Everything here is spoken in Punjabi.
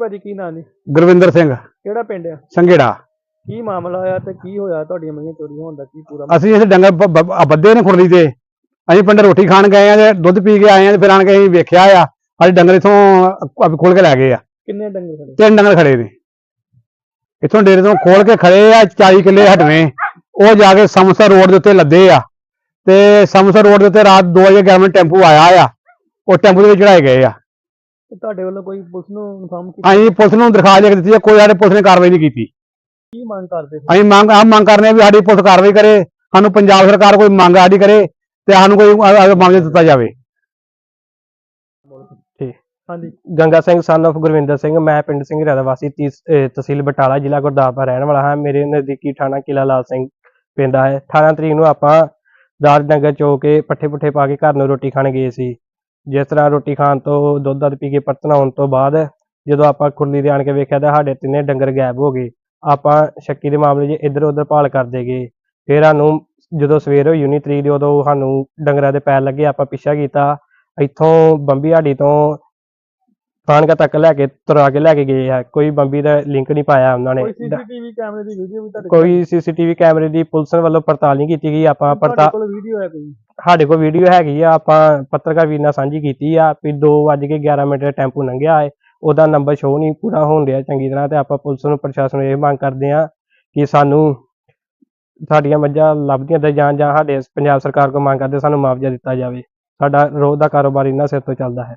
ਭਾਜੀ ਕੀ ਨਾਂ ਜੀ? ਗੁਰਵਿੰਦਰ ਸਿੰਘ। ਕਿਹੜਾ ਪਿੰਡ ਆ? ਸੰਘੇੜਾ। ਕੀ ਮਾਮਲਾ ਆ ਤੇ ਕੀ ਹੋਇਆ ਤੁਹਾਡੀਆਂ ਮਈਆਂ ਚੋਰੀ ਹੋਣ ਦਾ? ਕੀ ਪੂਰਾ ਅਸੀਂ ਇੱਥੇ ਡੰਗਰ ਬ- ਬ- ਆ ਬੱਧੇ ਨੇ ਖੁਰਲੀ ਤੇ। ਅਸੀਂ ਪਿੰਡ ਰੋਟੀ ਖਾਣ ਗਏ ਆ ਤੇ ਦੁੱਧ ਪੀ ਕੇ ਆਏ ਆ ਤੇ ਫਿਰ ਆਣ ਕੇ ਅਸੀਂ ਵੇਖਿਆ ਆ ਅੱਜ ਡੰਗਰ ਇਥੋਂ ਖੋਲ ਕੇ ਲੈ ਗਏ ਆ। ਕਿੰਨੇ ਡੰਗਰ ਖੜੇ? ਤਿੰਨ ਡੰਗਰ ਖੜੇ ਨੇ। ਇਥੋਂ ਡੇਰੇ ਤੋਂ ਖੋਲ ਕੇ ਖੜੇ ਆ 40 ਕਿੱਲੇ ਹਟਵੇਂ। ਉਹ ਜਾ ਕੇ ਸਮਸਰ ਰੋਡ ਦੇ ਉੱਤੇ ਲੱਦੇ ਆ। ਤੇ ਸਮਸਰ ਰੋਡ ਦੇ ਉੱਤੇ ਰਾਤ 2 ਵਜੇ ਗਵਰਨਮੈਂਟ ਟੈਂਪੂ ਆਇਆ ਆ। ਉਹ ਟੈਂਪੂ ਦੇ ਵਿੱਚ ਚੜਾਏ ਗਏ ਆ। ਤੁਹਾਡੇ ਵੱਲੋਂ ਕੋਈ ਪੁਲਿਸ ਨੂੰ ਇਨਫਾਰਮ ਕੀਤਾ? ਅਸੀਂ ਪੁਲਿਸ ਨੂੰ ਦਰਖਾਸਤ ਲਿਖ ਦਿੱਤੀ ਆ ਕੋਈ ਸਾਡੇ ਪੁਲਿਸ ਨੇ ਕਾਰਵਾਈ ਨਹੀਂ ਕੀਤੀ। ਕੀ ਮੰਗ ਕਰਦੇ ਸੀ ਅਸੀਂ ਮੰਗ ਆ ਮੰਗ ਕਰਨੇ ਆ ਵੀ ਸਾਡੀ ਪੁਲਿਸ ਕਾਰਵਾਈ ਕਰੇ ਸਾਨੂੰ ਪੰਜਾਬ ਸਰਕਾਰ ਕੋਈ ਮੰਗ ਸਾਡੀ ਕਰੇ ਤੇ ਸਾਨੂੰ ਕੋਈ ਮਾਮਲਾ ਦਿੱਤਾ ਜਾਵੇ। ਹਾਂਜੀ। ਗੰਗਾ ਸਿੰਘ ਸਨ of ਗੁਰਵਿੰਦਰ ਸਿੰਘ ਮੈਂ ਪਿੰਡ ਸਿੰਘ ਦਾ ਵਾਸੀ ਤੀਸ- ਅਹ ਤਹਿਸੀਲ ਬਟਾਲਾ ਜ਼ਿਲ੍ਹਾ ਗੁਰਦਾਸਪੁਰ ਰਹਿਣ ਵਾਲਾ ਹਾਂ। ਮੇਰੇ ਨਜ਼ਦੀਕੀ ਥਾਣਾ ਕਿਲਾ ਲਾਲ ਸਿੰਘ ਪੈਂਦਾ ਹੈ। 18 ਤਰੀਕ ਨੂੰ ਆਪਾਂ ਰਾਤ ਡੰਗਰ ਚੋ ਕੇ ਪੱਠੇ ਪੁੱਠੇ ਪਾ ਕੇ ਘਰ ਨੂੰ ਰੋਟੀ ਖਾਣ ਗਏ ਸੀ। ਜਿਸ ਤਰ੍ਹਾਂ ਰੋਟੀ ਖਾਣ ਤੋਂ ਦੁੱਧ ਦੱਧ ਪੀ ਕੇ ਪਰਤਣਾ ਆਉਣ ਤੋਂ ਬਾਅਦ ਜਦੋਂ ਆਪਾਂ ਖੁਰਲੀ ਦੇ ਆਣ ਕੇ ਵੇਖਿਆ ਤਾਂ ਸਾਡੇ ਤਿੰਨੇ ਡੰਗਰ ਗਾਇਬ ਹੋ ਗਏ। ਆਪਾਂ ਸ਼ੱਕੀ ਦੇ ਮਾਮਲੇ 'ਚ ਇੱਧਰ ਉੱਧਰ ਭਾਲ ਕਰਦੇ ਗਏ। ਫਿਰ ਸਾਨੂੰ ਜਦੋਂ ਸਵੇਰ ਹੋਈ 19 ਤਰੀਕ ਦੀ ਉਦੋਂ ਸਾਨੂੰ ਡੰਗਰਾਂ ਦੇ ਪੈਰ ਲੱਗੇ ਆਪਾਂ ਪਿੱਛਾ ਕੀਤਾ। ਇੱਥੋਂ ਬੰਬੀ ਹਾੜੀ ਤੋਂ ਫਾਨਕਾ ਤੱਕ ਲੈ ਕੇ ਤੁਰਾ ਕੇ ਲੈ ਕੇ ਗਏ ਆ। ਕੋਈ ਬੰਬੀ ਦਾ ਲਿੰਕ ਨਹੀਂ ਪਾਇਆ ਉਹਨਾਂ ਨੇ। ਕੋਈ ਸੀਸੀਟੀਵੀ ਕੈਮਰੇ ਦੀ ਵੀਡੀਓ ਵੀ ਤੁਹਾਡੇ ਕੋਈ ਸੀਸੀਟੀਵੀ ਕੈਮਰੇ ਦੀ ਪੁਲਿਸ ਵੱਲੋਂ ਪੜਤਾਲ ਨਹੀਂ ਕੀਤੀ ਗਈ। ਆਪਾਂ ਪੜਤਾਲ ਕੋਲ ਵੀਡੀਓ ਹੈ ਕੋਈ? ਸਾਡੇ ਕੋਲ ਵੀਡੀਓ ਹੈਗੀ ਆ, ਆਪਾਂ ਪੱਤਰਕਾਰ ਵੀਰ ਨਾਲ ਸਾਂਝੀ ਕੀਤੀ ਆ ਵੀ 2:11 ਮਿੰਟ ਦਾ ਟੈਂਪੂ ਲੰਘਿਆ ਹੈ, ਉਹਦਾ ਨੰਬਰ ਸ਼ੋ ਨਹੀਂ ਪੂਰਾ ਹੋਣ ਰਿਹਾ ਚੰਗੀ ਤਰ੍ਹਾਂ ਤੇ ਆਪਾਂ ਪੁਲਿਸ ਨੂੰ, ਪ੍ਰਸ਼ਾਸਨ ਨੂੰ ਇਹ ਮੰਗ ਕਰਦੇ ਆ ਕਿ ਸਾਨੂੰ ਸਾਡੀਆਂ ਮੱਝਾਂ ਲੱਭਦੀਆਂ ਤੇ ਜਾਂ ਜਾਂ ਸਾਡੇ ਪੰਜਾਬ ਸਰਕਾਰ ਕੋਲ ਮੰਗ ਕਰਦੇ ਸਾਨੂੰ ਮੁਆਵਜ਼ਾ ਦਿੱਤਾ ਜਾਵੇ। ਸਾਡਾ ਰੋਜ਼ ਦਾ ਕਾਰੋਬਾਰ ਇਹਨਾਂ ਸਿਰ ਤੋਂ ਚੱਲਦਾ ਹੈ।